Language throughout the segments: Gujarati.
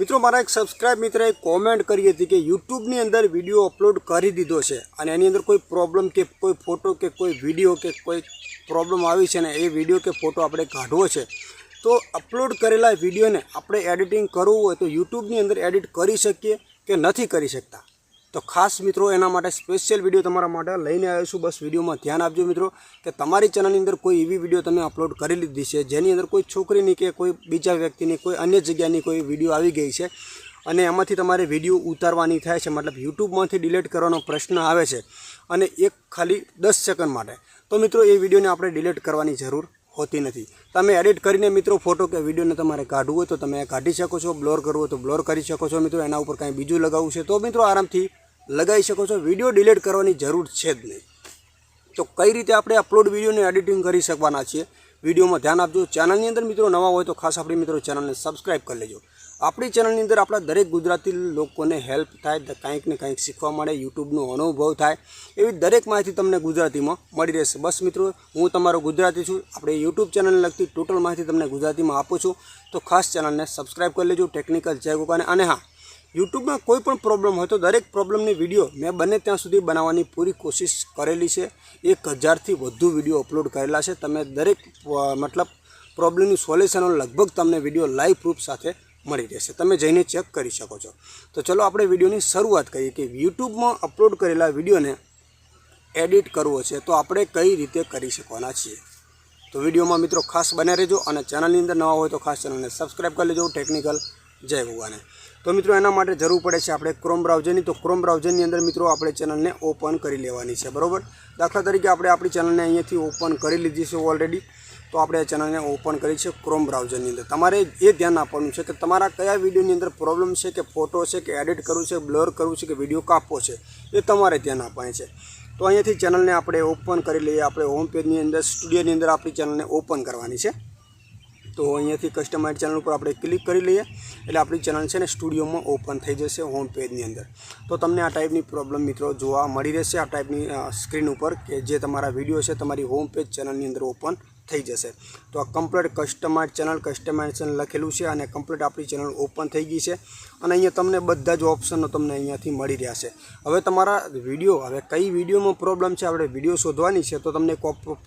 મિત્રો, મારા એક સબસ્ક્રાઇબ મિત્રએ કોમેન્ટ કરી હતી કે યુટ્યુબની અંદર વીડિયો અપલોડ કરી દીધો છે અને એની અંદર કોઈ પ્રોબ્લેમ કે કોઈ ફોટો કે કોઈ વીડિયો કે કોઈ પ્રોબ્લેમ આવી છે ને એ વીડિયો કે ફોટો આપણે કાઢવો છે, તો અપલોડ કરેલા વિડીયોને આપણે એડિટિંગ કરવું હોય તો યુટ્યુબની અંદર એડિટ કરી શકીએ કે નથી કરી શકતા? તો ખાસ મિત્રો, એના માટે સ્પેશિયલ વીડિયો તમારા માટે લઈને આવ્યો છું. બસ વિડીયોમાં ધ્યાન આપજો મિત્રો, કે તમારી ચેનલની અંદર કોઈ એવી વીડિયો તમે અપલોડ કરી લીધી છે, જેની અંદર કોઈ છોકરીની કે કોઈ બીજા વ્યક્તિની, કોઈ અન્ય જગ્યાની કોઈ વીડિયો આવી ગઈ છે અને એમાંથી તમારે વીડિયો ઉતારવાની થાય છે, મતલબ યુટ્યુબમાંથી ડિલીટ કરવાનો પ્રશ્ન આવે છે અને એક ખાલી દસ સેકન્ડ માટે. તો મિત્રો, એ વિડીયોને આપણે ડિલીટ કરવાની જરૂર હોતી નથી. તમે એડિટ કરીને મિત્રો ફોટો કે વિડીયોને તમારે કાઢવું હોય તો તમે કાઢી શકો છો બ્લોર કરવું હોય તો બ્લોર કરી શકો છો મિત્રો, એના ઉપર કાંઈ બીજું લગાવવું છે. તો મિત્રો, આરામથી લગાવી શકો છો. વીડિયો ડિલીટ કરવાની જરૂર છે જ નહીં. તો કઈ રીતે આપણે અપલોડ વિડીયોને એડિટિંગ કરી શકવાના છીએ? વિડીયોમાં ધ્યાન આપજો. ચેનલની અંદર મિત્રો નવા હોય તો ખાસ આપણી મિત્રો ચેનલને સબસ્ક્રાઈબ કરી લેજો. આપણી ચેનલની અંદર આપણા દરેક ગુજરાતી લોકોને હેલ્પ થાય કંઈક ને કંઈક શીખવા મળે, યુટ્યુબનો અનુભવ થાય, એવી દરેક માહિતી તમને ગુજરાતીમાં મળી રહેશે. બસ મિત્રો, હું તમારો ગુજરાતી છું. આપણે યુટ્યુબ ચેનલને લગતી ટોટલ માહિતી તમને ગુજરાતીમાં આપું છું. તો ખાસ ચેનલને સબસ્ક્રાઈબ કરી લેજો, ટેકનિકલ જય ગોકાને અને હા યુટ્યુબમાં કોઈ પણ પ્રોબ્લેમ હોય તો દરેક પ્રોબ્લેમની વીડિયો મેં બને ત્યાં સુધી બનાવવાની પૂરી કોશિશ કરેલી છે. એક હજારથી વધુ વીડિયો અપલોડ કરેલા છે. તમે દરેક મતલબ પ્રોબ્લેમનું સોલ્યુશનો લગભગ તમને વીડિયો લાઈવ પ્રૂફ સાથે મળી રહેશે. તમે જઈને ચેક કરી શકો છો. તો ચલો આપણે વિડીયોની શરૂઆત કરીએ કે યુટ્યુબમાં અપલોડ કરેલા વિડીયોને એડિટ કરવો છે તો આપણે કઈ રીતે કરી શકવાના છીએ? તો વિડીયોમાં મિત્રો ખાસ બને રહેજો અને ચેનલની અંદર નવા હોય તો ખાસ ચેનલને સબસ્ક્રાઈબ કરી લેજો. ટેકનિકલ જય ભગવાને. તો મિત્રો, એના માટે જરૂર પડે છે આપણે ક્રોમ બ્રાઉઝરની તો ક્રોમ બ્રાઉઝરની અંદર મિત્રો, આપણે ચેનલને ઓપન કરી લેવાની છે, બરાબર? દાખલા તરીકે આપણે આપણી ચેનલને અહીંયાથી ઓપન કરી લીધી છે ઓલરેડી તો આપણે આ ચેનલને ઓપન કરી છે ક્રોમ બ્રાઉઝરની અંદર. તમારે એ ધ્યાન આપવાનું છે કે તમારા કયા વિડીયોની અંદર પ્રોબ્લેમ છે કે ફોટો છે કે એડિટ કરવું છે બ્લર કરવું છે કે વીડિયો કાપવો છે, એ તમારે ધ્યાન આપવાની છે. તો અહીંયાથી ચેનલને આપણે ઓપન કરી લઈએ. આપણે હોમ પેજની અંદર સ્ટુડિયોની અંદર આપણી ચેનલને ઓપન કરવાની છે. તો અહીંયાથી કસ્ટમાઇઝ ચેનલ ઉપર આપણે ક્લિક કરી લઈએ. એટલે આપણી ચેનલ છે ને સ્ટુડિયોમાં ઓપન થઈ જશે હોમ પેજની અંદર. તો તમને આ ટાઈપની પ્રોબ્લેમ મિત્રો જોવા મળી રહેશે. આ ટાઈપની સ્ક્રીન ઉપર કે જે તમારા વીડિયો છે તમારી હોમ પેજ ચેનલની અંદર ઓપન થઈ જશે. તો આ કમ્પ્લીટ કસ્ટમાઇઝ ચેનલ કસ્ટમાઇઝેશન લખેલું છે અને કમ્પ્લીટ આપણી ચેનલ ઓપન થઈ ગઈ છે. અને અહીંયા તમને બધા જ ઓપ્શનો તમને અહીંયાથી મળી રહ્યા છે હવે તમારા વીડિયો, હવે કઈ વિડીયોમાં પ્રોબ્લેમ છે, આપણે વીડિયો શોધવાની છે, તો તમને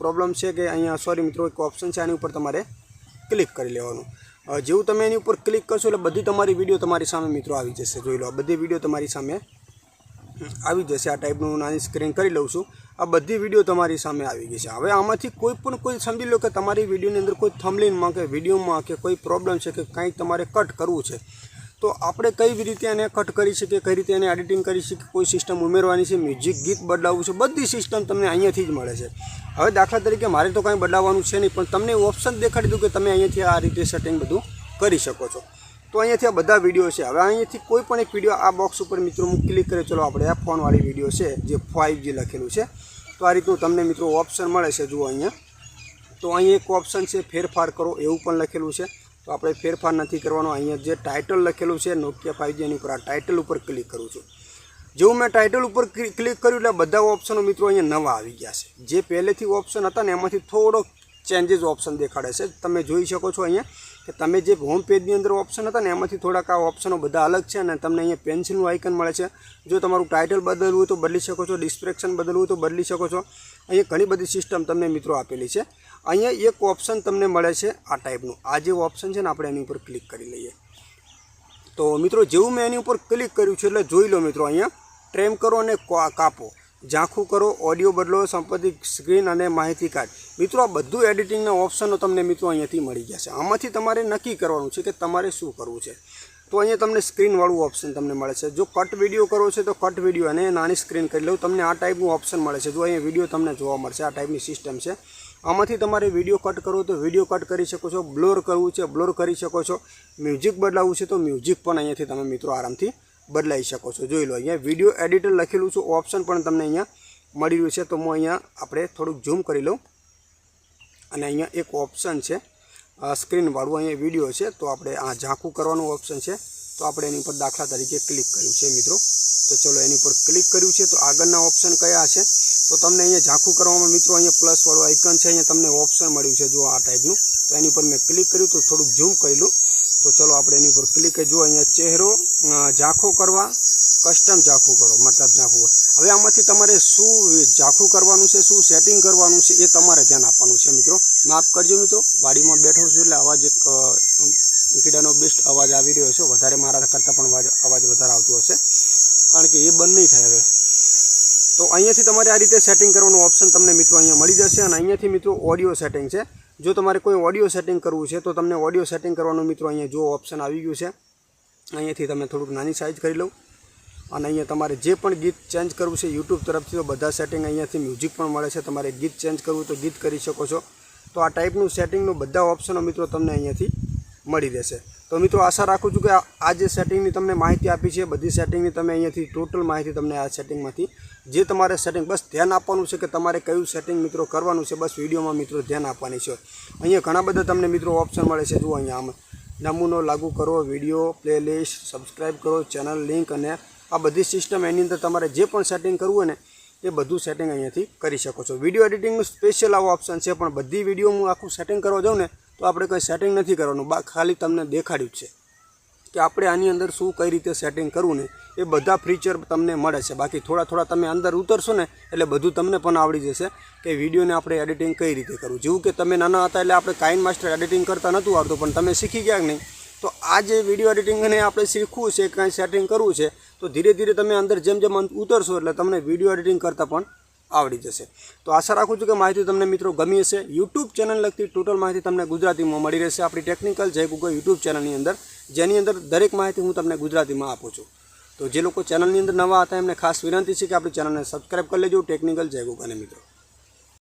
પ્રોબ્લેમ છે કે અહીંયા, સોરી મિત્રો એક ઓપ્શન છે આની ઉપર તમારે ક્લિક કરી લેવાનું. જેવું તમે એની ઉપર ક્લિક કરશો એટલે બધી તમારી વીડિયો તમારી સામે મિત્રો આવી જશે. જોઈ લો બધી વીડિયો તમારી સામે આવી જશે. આ ટાઈપનું નાની સ્ક્રીન કરી લઉં છું. આ બધી વીડિયો તમારી સામે આવી ગઈ છે. હવે આમાંથી કોઈ પણ કોઈ સમજી લો કે તમારી વિડીયોની અંદર કોઈ થમલીનમાં કે વિડીયોમાં કે કોઈ પ્રોબ્લેમ છે કે કંઈક તમારે કટ કરવું છે. તો આપણે કઈ રીતે એને કટ કરી શકીએ, કઈ રીતે એને એડિટિંગ કરી શકીએ, કોઈ સિસ્ટમ ઉમેરવાની છે મ્યુઝિક ગીત બદલાવવું છે, બધી સિસ્ટમ તમને અહીંયાથી જ મળે છે. હવે દાખલા તરીકે મારે તો કાંઈ બદલાવવાનું છે નહીં, પણ તમને ઓપ્શન દેખાડી દઉં કે તમે અહીંયાથી આ રીતે સેટિંગ બધું કરી શકો છો. તો અહીંયાથી આ બધા વીડિયો છે. હવે અહીંયાથી કોઈ પણ એક વીડિયો આ બોક્સ ઉપર મિત્રો હું ક્લિક કરે, ચલો આપણે આ ફોનવાળી વીડિયો છે, જે ફાઇવ જી લખેલું છે. તો આ રીતનું તમને મિત્રો ઓપ્શન મળે છે, જુઓ અહીંયા. તો અહીં એક ઓપ્શન છે, ફેરફાર કરો, એવું પણ લખેલું છે. તો આપણે ફેરફાર નથી કરવાનો. અહીંયા જે ટાઇટલ લખેલું છે નોકિયા ફાઇવ એની ઉપર આ ટાઇટલ ઉપર ક્લિક કરું છું. જેવું મેં ટાઇટલ ઉપર ક્લિક કર્યું એટલે બધા ઓપ્શનો મિત્રો અહીંયા નવા આવી ગયા છે. જે પહેલેથી ઓપ્શન હતા ને એમાંથી થોડો ચેન્જીસ ઓપ્શન દેખાડે છે. તમે જોઈ શકો છો અહીંયા કે તમે જે હોમ પેજની અંદર ઓપ્શન હતા ને એમાંથી થોડાક આ ઓપ્શનો બધા અલગ છે અને તમને અહીંયા પેન્સિલનું આઇકન મળે છે. જો તમારું ટાઇટલ બદલવું હોય તો બદલી શકો છો ડિસ્ક્રિપ્શન બદલવું હોય તો બદલી શકો છો. અહીંયા ઘણી બધી સિસ્ટમ તમને મિત્રો આપેલી છે. અહીંયા એક ઓપ્શન તમને મળે છે આ ટાઈપનું આ જે ઓપ્શન છે ને આપણે એની ઉપર ક્લિક કરી લઈએ. તો મિત્રો જેવું મેં એની ઉપર ક્લિક કર્યું છે એટલે જોઈ લો મિત્રો અહીંયા. ટ્રેમ કરો અને કાપો. ઝાંખું કરો ઓડિયો બદલો સંપત્તિ સ્ક્રીન અને માહિતી કાર્ડ મિત્રો આ બધું એડિટિંગના ઓપ્શનો તમને મિત્રો અહીંયાથી મળી ગયા છે. આમાંથી તમારે નક્કી કરવાનું છે કે તમારે શું કરવું છે. તો અહીંયા તમને સ્ક્રીનવાળું ઓપ્શન તમને મળે છે. જો કટ વીડિયો કરવો છે તો કટ વીડિયો અને નાની સ્ક્રીન કરી લઉં. તમને આ ટાઈપનું ઓપ્શન મળે છે. જો અહીંયા વીડિયો તમને જોવા મળશે. આ ટાઈપની સિસ્ટમ છે. આમાંથી તમારે વીડિયો કટ કરવો તો વીડિયો કટ કરી શકો છો. બ્લોર કરવું છે બ્લોર કરી શકો છો. મ્યુઝિક બદલાવવું છે તો મ્યુઝિક પણ અહીંયાથી તમે મિત્રો આરામથી બદલાઈ શકો છો. જોઈ લો અહીંયા વીડિયો એડિટર લખેલું છે. ઓપ્શન પણ તમને અહીંયા મળી રહ્યું છે. તો હું અહીંયા આપણે થોડુંક ઝૂમ કરી લઉં. અને અહીંયા એક ઓપ્શન છે. સ્ક્રીનવાળું અહીંયા વીડિયો છે, તો આપણે આ ઝાંખું કરવાનું ઓપ્શન છે. તો આપણે એની ઉપર દાખલા તરીકે ક્લિક કર્યું છે મિત્રો. તો ચલો એની ઉપર ક્લિક કર્યું છે, તો આગળના ઓપ્શન કયા છે તો તમને અહીંયા ઝાંખું કરવામાં મિત્રો અહીંયા પ્લસવાળું આઇકન છે, અહીંયા તમને ઓપ્શન મળ્યું છે જો આ ટાઈપનું તો એની પર મેં ક્લિક કર્યું, તો થોડુંક ઝૂમ કરી લઉં તો ચલો આપણે એની ઉપર ક્લિક જો અહીંયા ચહેરો ઝાંખો કરવા કસ્ટમ ઝાંખું કરો, મતલબ ઝાંખું. હવે આમાંથી તમારે શું ઝાંખું કરવાનું છે, શું સેટિંગ કરવાનું છે એ તમારે ધ્યાન આપવાનું છે મિત્રો. માફ કરજો મિત્રો, વાડીમાં બેઠો છું એટલે અવાજ એક કીડાનો બેસ્ટ અવાજ આવી રહ્યો છે. વધારે મારા કરતાં પણ અવાજ વધારે આવતો હશે. કારણ કે એ બંધ નહીં થાય હવે. તો અહીંયાથી તમારે આ રીતે સેટિંગ કરવાનું ઓપ્શન તમને મિત્રો અહીંયા મળી જશે અને અહીંયાથી મિત્રો ઓડિયો સેટિંગ છે. જો તમારે કોઈ ઓડિયો સેટિંગ કરવું છે, તો તમને ઓડિયો સેટિંગ કરવાનું મિત્રો અહીંયા જો ઓપ્શન આવી ગયું છે. અહીંયાથી તમે થોડુંક નાની સાઇઝ કરી લઉં અને અહીંયા તમારે જે પણ ગીત ચેન્જ કરવું છે યુટ્યુબ તરફથી, તો બધા સેટિંગ અહીંયાથી મ્યુઝિક પણ મળે છે. તમારે ગીત ચેન્જ કરવું તો ગીત કરી શકો છો. તો આ ટાઈપનું સેટિંગનું બધા ઓપ્શનો મિત્રો તમને અહીંયાથી મળી રહેશે. તો મિત્રો આશા રાખું છું કે આ- જે સેટિંગની તમને માહિતી આપી છે, બધી સેટિંગની તમે અહીંયાથી ટોટલ માહિતી તમને આ સેટિંગમાંથી જે તમારે સેટિંગ બસ ધ્યાન આપવાનું છે કે તમારે કયું સેટિંગ મિત્રો કરવાનું છે, બસ વિડીયોમાં મિત્રો ધ્યાન આપવાની છે. અહીંયા ઘણા બધા તમને મિત્રો ઓપ્શન મળે છે. જુઓ અહીંયા આમ નમૂનો લાગુ કરો વીડિયો પ્લેલિસ્ટ સબસ્ક્રાઇબ કરો ચેનલ લિંક અને આ બધી સિસ્ટમ એની અંદર તમારે જે પણ સેટિંગ કરવું હોય ને, એ બધું સેટિંગ અહીંયાથી કરી શકો છો. વીડિયો એડિટિંગનું સ્પેશિયલ આવો ઓપ્શન છે, પણ બધી વીડિયો હું આખું સેટિંગ કરવા જાઉં ને, તો આપણે કંઈ સેટિંગ નથી કરવાનું. બા, ખાલી તમને દેખાડ્યું છે કે આપણે આની અંદર શું કઈ રીતે સેટિંગ કરવું ને, એ બધા ફીચર તમને મળે છે. બાકી થોડા થોડા તમે અંદર ઉતરશો ને, એટલે બધું તમને પણ આવડી જશે કે વિડીયોને આપણે એડિટિંગ કઈ રીતે કરવું. જેવું કે તમે નાના હતા એટલે આપણે કાઇન માસ્ટર એડિટિંગ કરતા નહોતું આવડતું, પણ તમે શીખી ગયા નહીં તો આ જે વીડિયો એડિટિંગને આપણે શીખવું છે, કાંઈ સેટિંગ કરવું છે, તો ધીરે ધીરે તમે અંદર જેમ જેમ ઉતરશો એટલે તમને વીડિયો એડિટિંગ કરતાં પણ આવડી જશે. તો આશા રાખું છું કે માહિતી તમને મિત્રો ગમી હશે. યુટ્યુબ ચેનલ લગતી ટોટલ માહિતી તમને ગુજરાતીમાં મળી રહેશે. આપણી ટેકનિકલ જય ગૂગલ યુટ્યુબ ચેનલની અંદર, જેની અંદર દરેક માહિતી હું તમને ગુજરાતીમાં આપું છું. તો જે લોકો ચેનલની અંદર નવા હતા, એમને ખાસ વિનંતી છે કે આપણી ચેનલને સબસ્ક્રાઈબ કરી લેજો. ટેકનિકલ જય ગૂગલ મિત્રો.